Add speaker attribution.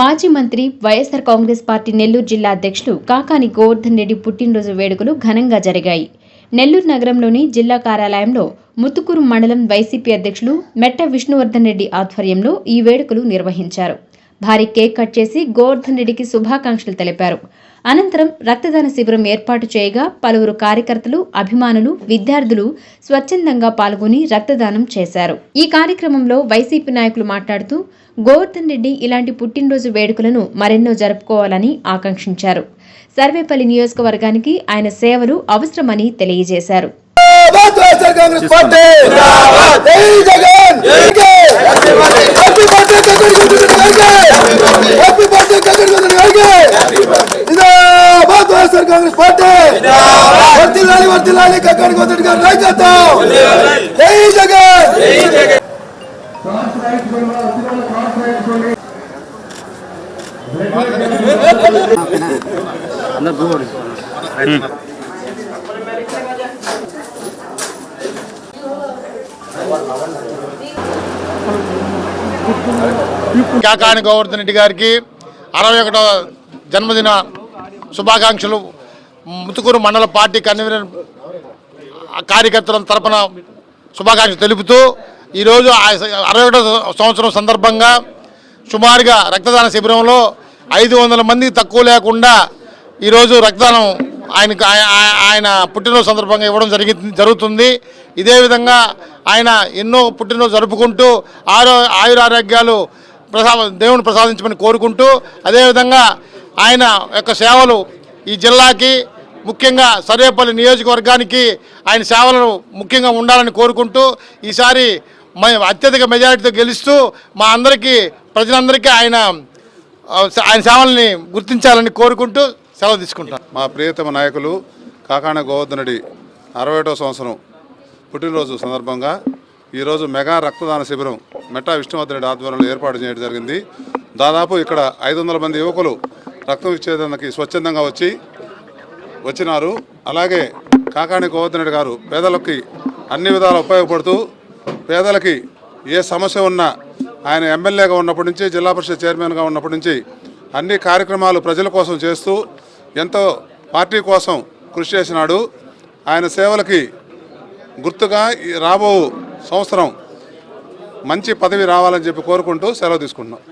Speaker 1: మాజీ మంత్రి వైఎస్సార్ కాంగ్రెస్ పార్టీ నెల్లూరు జిల్లా అధ్యక్షులు కాకాని గోవర్ధన్ రెడ్డి పుట్టినరోజు వేడుకలు ఘనంగా జరిగాయి. నెల్లూరు నగరంలోని జిల్లా కార్యాలయంలో ముత్తుకూరు మండలం వైసీపీ అధ్యక్షులు మెట్ట విష్ణువర్ధన్ రెడ్డి ఆధ్వర్యంలో ఈ వేడుకలు నిర్వహించారు. భారీ కేక్ కట్ చేసి గోవర్ధన్ రెడ్డికి శుభాకాంక్షలు తెలిపారు. అనంతరం రక్తదాన శిబిరం ఏర్పాటు చేయగా పలువురు కార్యకర్తలు అభిమానులు విద్యార్థులు స్వచ్ఛందంగా పాల్గొని రక్తదానం చేశారు. ఈ కార్యక్రమంలో వైసీపీ నాయకులు మాట్లాడుతూ గోవర్ధన్ రెడ్డి ఇలాంటి పుట్టినరోజు వేడుకలను మరెన్నో జరుపుకోవాలని ఆకాంక్షించారు. సర్వేపల్లి నియోజకవర్గానికి ఆయన సేవలు అవసరమని తెలియజేశారు.
Speaker 2: వర్తిల్లాలి रह जाता గోదటి గారి నాయకత్వం. జై జగన్.
Speaker 3: కాకాని గోవర్ధన్ రెడ్డి గారికి అరవై ఒకటో జన్మదిన శుభాకాంక్షలు. ముతుకూరు మండల పార్టీ కన్వీనర్ కార్యకర్తల తరపున శుభాకాంక్షలు తెలుపుతూ ఈరోజు అరవై ఒకటో సంవత్సరం సందర్భంగా సుమారుగా రక్తదాన శిబిరంలో ఐదు వందల మంది తక్కువ లేకుండా ఈరోజు రక్తదానం ఆయనకు ఆయన పుట్టినరోజు సందర్భంగా ఇవ్వడం జరిగి జరుగుతుంది. ఇదే విధంగా ఆయన ఎన్నో పుట్టినరోజు జరుపుకుంటూ ఆరో ఆయురారోగ్యాలు ప్రసా దేవుని ప్రసాదించమని కోరుకుంటూ అదేవిధంగా ఆయన యొక్క సేవలు ఈ జిల్లాకి ముఖ్యంగా సర్వేపల్లి నియోజకవర్గానికి ఆయన సేవలను ముఖ్యంగా ఉండాలని కోరుకుంటూ ఈసారి అత్యధిక మెజారిటీతో గెలుస్తూ మా అందరికీ ప్రజలందరికీ ఆయన ఆయన సేవల్ని గుర్తించాలని కోరుకుంటూ సెలవు తీసుకుంటాను
Speaker 4: మా ప్రియతమ నాయకులు కాకాణ గోవర్ధనుడి రెడ్డి అరవై సంవత్సరం పుట్టినరోజు సందర్భంగా ఈరోజు మెగా రక్తదాన శిబిరం మెట్టా విష్ణువర్ధనుడి ఆధ్వర్యంలో ఏర్పాటు చేయడం జరిగింది. దాదాపు ఇక్కడ ఐదు వందల మంది యువకులు రక్తం ఇచ్చేదానికి స్వచ్ఛందంగా వచ్చి వచ్చినారు. అలాగే కాకాణి గోవర్ధన్ గారు పేదలకి అన్ని విధాలు ఉపయోగపడుతూ పేదలకి ఏ సమస్య ఉన్నా ఆయన ఎమ్మెల్యేగా ఉన్నప్పటి నుంచి జిల్లా పరిషత్ చైర్మన్గా ఉన్నప్పటి నుంచి అన్ని కార్యక్రమాలు ప్రజల కోసం చేస్తూ ఎంతో పార్టీ కోసం కృషి చేసినాడు. ఆయన సేవలకి గుర్తుగా రాబో సంవత్సరం మంచి పదవి రావాలని చెప్పి కోరుకుంటూ సెలవు తీసుకుంటున్నాం.